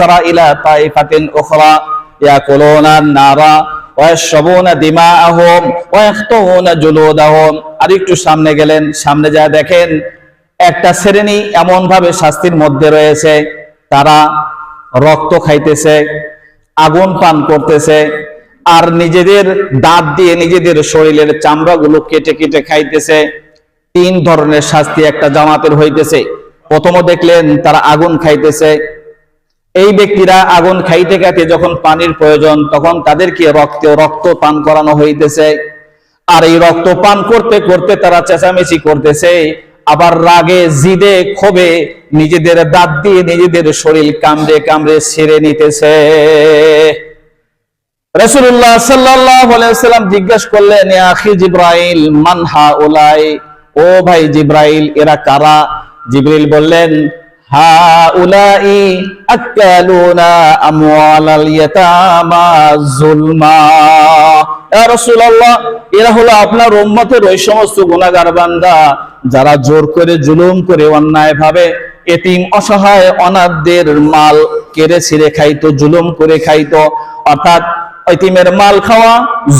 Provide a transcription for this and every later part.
ينتصر إلى طائفة أخرى يأكلون النار ويشربون دماءهم ويقطعون جلودهم আর একটু সামনে গেলেন সামনে যা দেখেন একটা শ্রেণী এমন ভাবে শাস্তির মধ্যে রয়েছে তারা রক্ত খাইতেছে আগুন পান করতেছে আর নিজেদের দাঁত দিয়ে নিজেদের শরীরের চামড়াগুলো কেটে কেটে খাইতেছে তিন ধরনের শাস্তি একটা জামাতের হইতেছে প্রথম দেখলেন তারা আগুন খাইতেছে এই ব্যক্তিরা আগুন খাইতে খাইতে যখন পানির প্রয়োজন, তখন তাদেরকে রক্ত রক্ত পান করানো হইতেছে? আর এই রক্ত পান করতে করতে তারা চেঁচামেচি করতেছে, আবার রাগে, জিদে, ক্ষোভে নিজেদের দাঁত দিয়ে নিজেদের শরীর কামড়ে কামড়ে ছেড়ে নিতেছে। রসুল্লাহ সাল্লাম জিজ্ঞাসা করলেন আখি জিব্রাইল মানহা উলাই ও ভাই জিব্রাইল, এরা কারা? জিব্রাইল বললেন উলাই আকালুনা আমওয়ালাল ইয়াতামা যুলমা। ইয়া রাসূলুল্লাহ, এরা হলো আপনার উম্মতের ওই সমস্ত গুনাহগার বান্দা, যারা জোর করে জুলুম করে অন্যায় ভাবে, এতিম, অসহায়, অনাথদের মাল কেড়ে ছিঁড়ে খাইতো, জুলুম করে খাইতো। অর্থাৎ এতিমের মাল খাওয়া,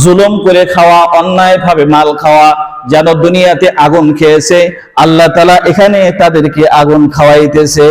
জুলুম করে খাওয়া, অন্যায় ভাবে মাল খাওয়া যেন দুনিয়াতে আগুন খেয়েছে আল্লাহ তালা এখানে তাদেরকে আগুন খাওয়াইতেছে।